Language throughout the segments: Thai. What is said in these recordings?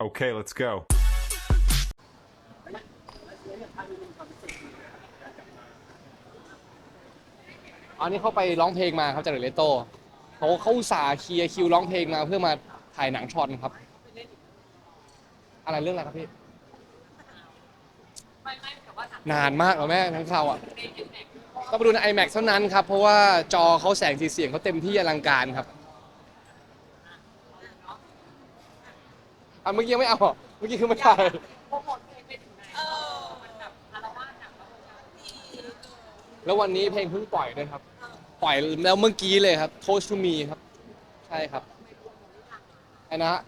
Okay, let's go. อันนี้เขาไปร้องเพลงมาครับจากเดเลโตเขาเขาอุตส่าห์เคลียร์คิวร้องเพลงมาเพื่อมาถ่ายหนังช็อตครับ อะไรเรื่องอะไรครับพี่ นานมากแล้วแม่ทั้งเขาวอะต้องไปดูใน iMac เท่านั้นครับ เพราะว่าจอเขาแสงสีเสียงเขาเต็มที่อลังการครับ อะเมื่อกี้ยังไม่เอาเหรอเมื่อกี้คือไม่ถ่ายแล้ววันนี้เพลงเพิ่งปล่อยด้วยครับ ปล่อยแล้วเมื่อกี้เลยครับ Toast to Me ครับ ใช่ครับไอ้นะฮะ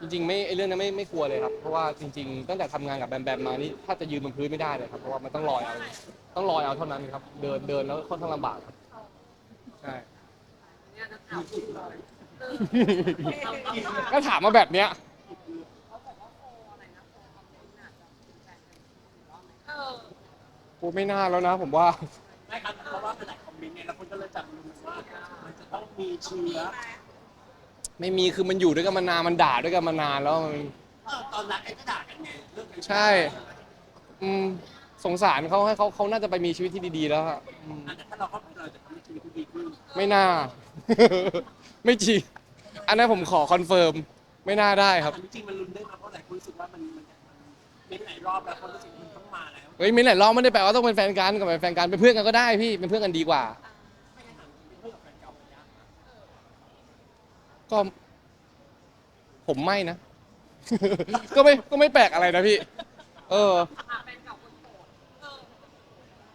จริงๆไม่ไอเรื่องนั้นไม่ไม่กลัวเลยครับ เพราะว่าจริง ๆ ตั้งแต่ทำงานกับแบมแบมมานี่ถ้าจะยืนบนพื้นไม่ได้เลยครับ เพราะว่ามันต้องลอยเอา ต้องลอยเอาเท่านั้นครับ เดินเดินแล้วค่อนข้างลำบากครับ ใช่ก็ ถามมาแบบเนี้ยกูไม่น่าแล้วนะผมว่า ไม่ครับเพราะว่าเป็นหลายคอมเมนต์ไงแล้วคนก็เลยจับมือว่ามันจะต้องมีเชื้อไม่มีคือมันอยู่ด้วยกันมานานมันด่าด้วยกันมานานแล้วมันเออตอนรักกันก็ด่ากันไงเรื่องกันใช่ อืมสงสารเขาให้เขาเขาน่าจะไปมีชีวิตที่ดีๆแล้วอะอืมแต่ถ้าเราเข้าไปเราจะทำให้ชีวิตที่ดีขึ้น ไม่น่า ไม่จริง อันนั้นผมขอคอนเฟิร์ม ไม่น่าได้ครับอันนี้จริงมันลุ้นได้มาเพราะหลายคนรู้สึกว่ามันมันมันเป็นหลายรอบแล้วคนรู้สึกมันต้องมาแล้วเฮ้ยไม่หลายรอบไม่ได้แปลว่าต้องเป็นแฟนกันกับเป็นแฟนกันเป็นเพื่อนกันก็ได้พี่เป็นเพื่อนกันดีกว่า ไม่งั้นเป็นเพื่อนกับแฟนเก่ามันยากนะก็ ผมไม่นะ ก็ไม่ก็ไม่แปลกอะไรนะพี่ เออ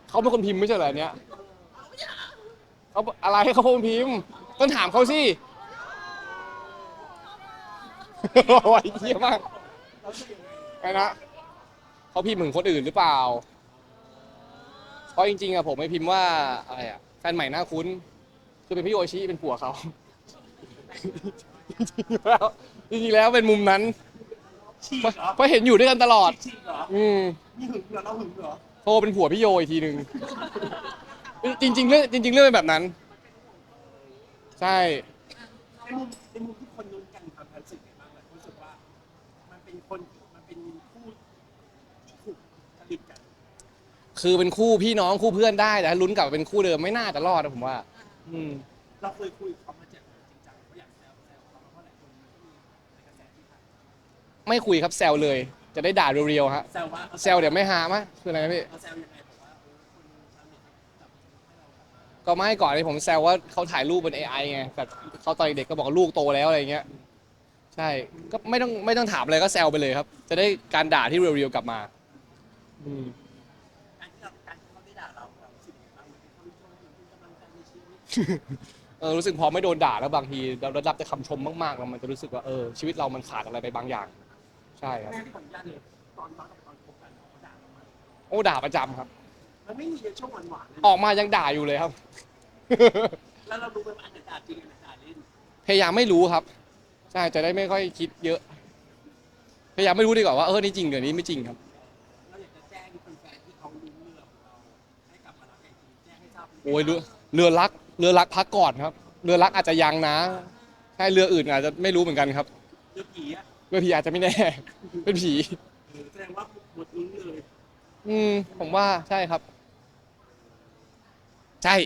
เขาเป็นคนพิมพ์ไม่ใช่เหรอเนี่ยเขาอะไรเขาเป็นคนพิมพ์ ต้องถามเขาสิโอ้ยเยี่ยมากไงนะเขาพิมพ์ถึงคนอื่นหรือเปล่า เพราะจริงๆอะผมไม่พิมพ์ว่าอะไรอะแฟนใหม่หน้าคุ้น คือเป็นพี่โอชิเป็นผัวเขา จริงๆแล้วจริงๆแล้วเป็นมุมนั้น ฉีกเพราะเหรอเพราะเห็นอยู่ด้วยกันตลอด ฉีกเหรออืม นี่หึงเหรอเราหึงเหรอ โทรเป็นผัวพี่โยอีกทีหนึ่งจริงๆเรื่องจริง ๆ เรื่องเป็นแบบนั้น ใช่ ในมุมในมุมที่คนลุ้นกันความรู้สึกไงบ้างเลยรู้สึกว่า มันเป็นคนมันเป็นคู่ที่ถูกผลิตกัน คือเป็นคู่พี่น้องคู่เพื่อนได้แต่ถ้าลุ้นกลับมาเป็นคู่เดิมไม่น่าจะรอดนะผมว่า อืม เราเคยคุยกับเขามาเจ็บจริงจังเขาอยากแซวแซวเขาเพราะหลายคนมันก็มีในกระแสที่ผ่านมาไม่คุยครับแซวเลย จะได้ด่าเรียวๆฮะ แซวว่าแซวเดี๋ยวไม่หามะคืออะไรนะพี่ เอาแซวยังไง ก็ไม่ก่อนที่ผมแซวว่าเขาถ่ายรูปบน AI ไงแบบเขาตอนเด็กก็บอกว่าลูกโตแล้วอะไรเงี้ยใช่ก็ไม่ต้องไม่ต้องถามอะไรก็แซวไปเลยครับ จะได้การด่าที่เรียวๆกลับมาอืม การที่เราการที่เขาได้ด่าเราเรารู้สึกยังไงบ้างมันเป็นคำชมมันเป็นกำลังใจในชีวิตเออรู้สึกพอไม่โดนด่าแล้วบางทีเราได้รับแต่คำชมมากๆแล้วมันจะรู้สึกว่าเออชีวิตเรามันขาดอะไรไปบางอย่าง ใช่ครับ แม่ที่ขออนุญาตเลยตอนรักกับตอนคบกันเขาด่าเราไหมโอ้ด่าประจำครับ มันไม่มีช่วงหวานๆเลยออกมายังด่าอยู่เลยครับ แล้วเรารู้ไหมว่าอันไหนด่าจริงอันไหนด่าเล่นพยายามไม่รู้ครับใช่จะได้ไม่ค่อยคิดเยอะ พยายามไม่รู้ดีกว่าว่าเออนี่จริงเดี๋ยวนี้ไม่จริงครับ เราอยากจะแจ้งแฟนๆที่เขารู้เรื่องของเราให้กลับมารักกันอีกทีแจ้งให้ทราบโอ้ยเรือเรือรักเรือรักพักก่อนครับ เรือรักอาจจะยังนะใช่เรืออื่นอาจจะไม่รู้เหมือนกันครับเรื่องผีอะเรือผีอาจจะไม่แน่ เป็นผี เออแสดงว่าหมดลุ้นเลย อืมผมว่าใช่ครับ ใช่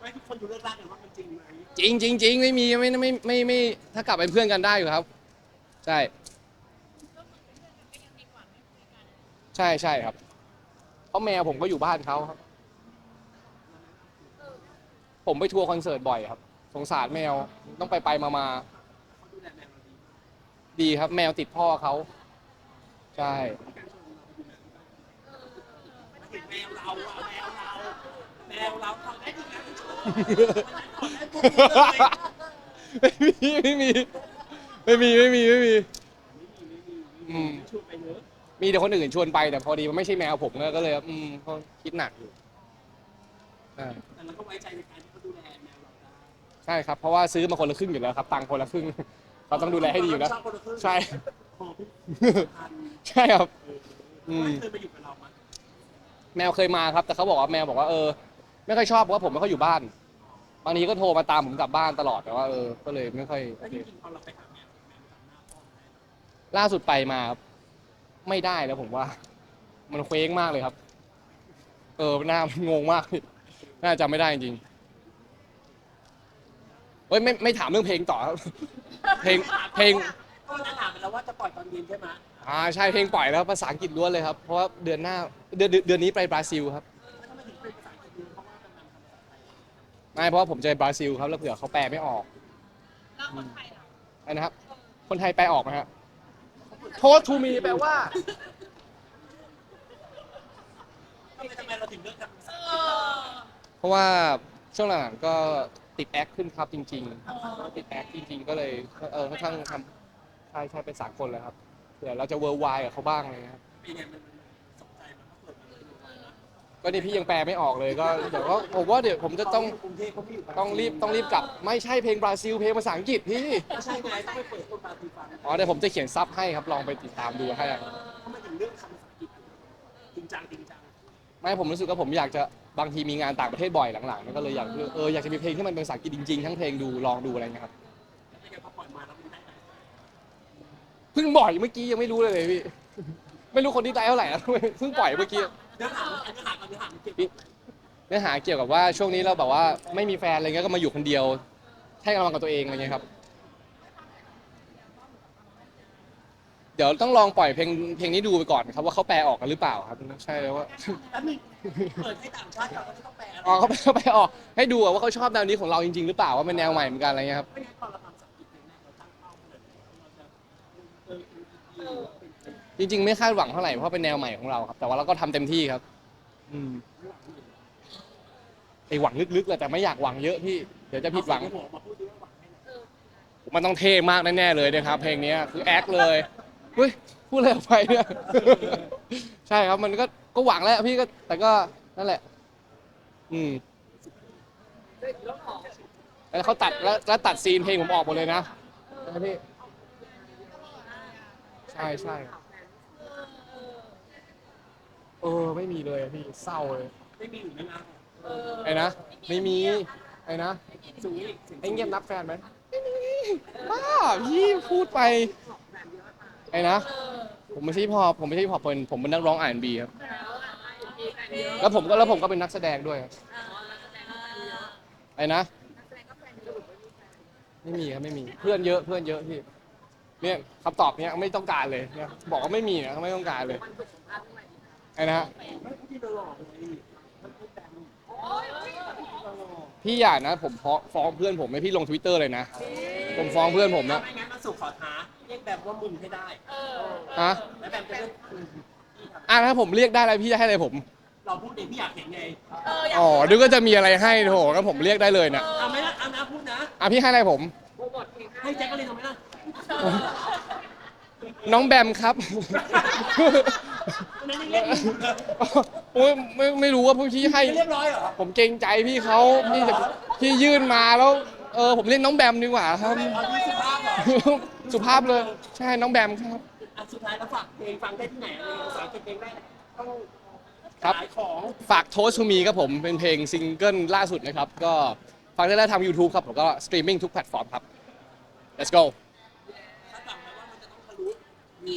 ไม่ทุกคนดูเรื่องรักกันว่ามันจริงไหมจริงจริงจริงไม่มีไม่ไม่ไม่ไม่ไม่ถ้ากลับเป็นเพื่อนกันได้อยู่ครับ ใช่ ใช่ใช่ครับ เพราะแมวผมก็อยู่บ้านเขาครับ ผมไปทัวร์คอนเสิร์ตบ่อยครับ สงสารแมวต้องไปไปมามาเขาดูแลแมวเราดีดีครับ แมวติดพ่อเขาใช่ เห็นแมวเราอะแมวเราแม วเราทำได้ดีนะไม่มีไม่มีไม่มีไม่มีไม่มีอืมชวนไปเนอะมีแต่คนอื่นชวนไปแต่พอดีมันไม่ใช่แมวผมก็เลยอืมเขาคิดหนักอยู่ใช่แต่เราก็ไว้ใจในการที่เขาดูแลแมวเราได้ใช่ครับเพราะว่าซื้อมาคนละครึ่งอยู่แล้วครับตังค์คนละครึ่งเราต้องดูแลให้ดีอยู่แล้วชอบคนละครึ่งใช่ของพันใช่ครับ อืม ไม่เคยมาอยู่กับเรามั้ยแมวเคยมาครับ แต่เขาบอกว่าแมวบอกว่าเออ ไม่ค่อยชอบเพราะว่าผมไม่ค่อยอยู่บ้าน บางทีก็โทรมาตามผมกลับบ้านตลอดแต่ว่าเออก็เลยไม่ค่อยแล้วจริงๆพอเราไปหาแม่แม่จำหน้าพ่อได้ล่าสุดไปมาครับไม่ได้แล้วผมว่า มันเคว้งมากเลยครับ เออหน้ามันงงมากน่าจำไม่ได้จริงเฮ้ยไม่ไม่ถามเรื่องเพลงต่อครับ เพลงเพลง ก็จะถามไปแล้วว่าจะปล่อยตอนเย็นใช่ไหม อ่าใช่เพลงปล่อยแล้วภาษาอังกฤษล้วนเลยครับ เพราะว่าเดือนหน้าเดือนเดือนเดือนนี้ไปบราซิลครับ ไม่เพราะว่าผมจะไปบราซิลครับแล้วเผื่อเขาแปลไม่ออกแล้วคนไทยล่ะไอ้นะครับ คนไทยแปลออกไหมฮะโทษทูมีแปลว่า ทำไมทำไมเราถึงเลือกทำภาษาเออังกฤษอเพราะว่าช่วงหลังๆก็ติดแอคขึ้นครับจริงๆติดแอคจริง ๆ ก็เลยเออค่อนข้างทำใช่ใช่เป็นสากลแล้วครับเผื่อเราจะเวิร์ไวกับเขาบ้างอะไรเลยครับเป็นไงมันสนใจมันก็เปิดมาเลยนะ ก็นี่พี่ยังแปลไม่ออกเลยก็เดี๋ยวก็ผมว่าเดี๋ยวผมจะต้องกรุงเทพเขาไม่อยู่ต้องรีบต้องรีบกลับ ไม่ใช่เพลงบราซิลเพลงภาษาอังกฤษพี่ก็ใช่ไงต้องไปเปิดต้นปาตีฟังอ๋อเดี๋ยวผมจะเขียนซับให้ครับลองไปติดตามดูให้ทำไมถึงเลือกคำภาษาอังกฤษจริงจังจริงจังไม่ผมรู้สึกว่าผมอยากจะบางทีมีงานต่างประเทศบ่อยหลังๆก็เลยอยากเอออยากจะมีเพลงที่มันเป็นภาษาอังกฤษจริงๆทั้งเพลงดูลองดูอะไรเงี้ยครับแล้วเป็นไงพอปล่อยมาแล้วมันได้ไหมเพิ่งบ่อยเมื่อกี้ยังไม่รู้เลยเลยพี่ไม่รู้คนที่ได้เท่าไหร่แล้วเพิ่งปล่อยเมื่อกี้เนื้อหาเนื้อหากับ เนื้อหามันเกี่ยวเนื้อหาเกี่ยวกับว่าช่วงนี้เราแบบว่าไม่มีแฟนอะไรเงี้ยก็มาอยู่คนเดียวให้กำลังกับตัวเองอะไรเงี้ยครับ เดี๋ยวต้องลองปล่อยเพลงเพลงนี้ดูไปก่อนครับว่าเขาแปลออกกันหรือเปล่าครับใช่แล้วว่าแล้วมีเปิดให้ต่างชาติเขาก็ต้องแปลอะไรอ๋อเขาไปเขาไปออกให้ดูอะว่าเขาชอบแนวนี้ของเราจริง ๆ หรือเปล่าว่าเป็นแนวใหม่เหมือนกันอะไรเงี้ยครับไม่งั้นตอนเราทำภาษาอังกฤษเนี่ยเราตั้งเป้าขนาดไหนเราจะเออเออเป็นจริง ๆ ไม่คาดหวังเท่าไหร่เพราะเป็นแนวใหม่ของเราครับ แต่ว่าเราก็ทำเต็มที่ครับ อืมไอหวังลึกๆแหละแต่ไม่อยากหวังเยอะพี่ เดี๋ยวจะผิดหวังเอาเสียในหัวมาพูดด้วยว่าหวังแค่ไหนมันต้องเท่มากแน่ๆเลยนะครับ เพลงนี้คือแอคเลยเฮ้ยพูดอะไรออกไปเนี่ย ใช่ครับมันก็ก็หวังแล้วพี่ก็แต่ก็นั่นแหละ อืมแล้วเขาตัดแล้วแล้วตัดซีนเพลงผมออกหมดเลยนะใช่ไหมพี่ใช่ใช่ เออไม่มีเลยอะพี่เศร้าเลยไม่มีอยู่ในงานไอ้นะไม่มีไอ้นะสูงอีกไอ้เงียบนับแฟนไหมไม่มีบ้าพี่พูดไปไอ้นะผมไม่ใช่พอปผมไม่ใช่พอปเป็นผมเป็นนักร้องอ่านบีครับแล้วผมก็แล้วผมก็เป็นนักแสดงด้วยครับไอ้นะไม่มีครับไม่มีเพื่อนเยอะเพื่อนเยอะพี่เนี่ยคำตอบเนี้ยไม่ต้องการเลยเนี่ยบอกว่าไม่มีนะไม่ต้องการเลย ไอ้นะไม่พูดที่เราหลอกเลยมันพูดแต่มึงพี่อย่านะ ผมฟ้องฟ้องเพื่อนผมไม่พี่ลงทวิตเตอร์เลยนะ ผมฟ้องเพื่อนผมนะ ไม่งั้นมาสู่ขอท้าเรียกแบบว่ามึงให้ได้ฮะแล้วแบบจะเลือกมึงที่ทอะถ้าผมเรียกได้อะไรพี่จะให้อะไรผมำเราพูดเองพี่อยากเห็นไงอ๋อนึกว่าจะมีอะไรให้โถงั้นผมเรียกได้เลยนะเอาไหมล่ะเอานะพูดนะ อะพี่ให้อะไรผม ให้แจ็คก็เลยทำไหมล่ะน้องแบมครับวั นั่นนี่เลยโอ้ยไม่ไม่รู้ว่าพี่ให้ เรียบร้อยเหรอผมเกรงใจพี่เขาพี่จะพี่ยื่นมาแล้ว เออผมเรียกน้องแบมดีกว่าครับ เอาที่สุภาพเหรอสุภาพเลย ใช่น้องแบมครับ อะสุดท้ายแล้วฝากเพลงฟังได้ที่ไหนอะไรภาษาอังกฤษเพลงได้ต้องครับ ขายของ ฝากโทสทูมีครับผมเป็นเพลงซิงเกิลล่าสุดนะครับ ก็ฟังได้แล้วทาง YouTube ครับผมก็สตรีมมิ่งทุกแพลตฟอร์มครับ let's go คาดหวังไหมว่ามันจะต้องทะลุมี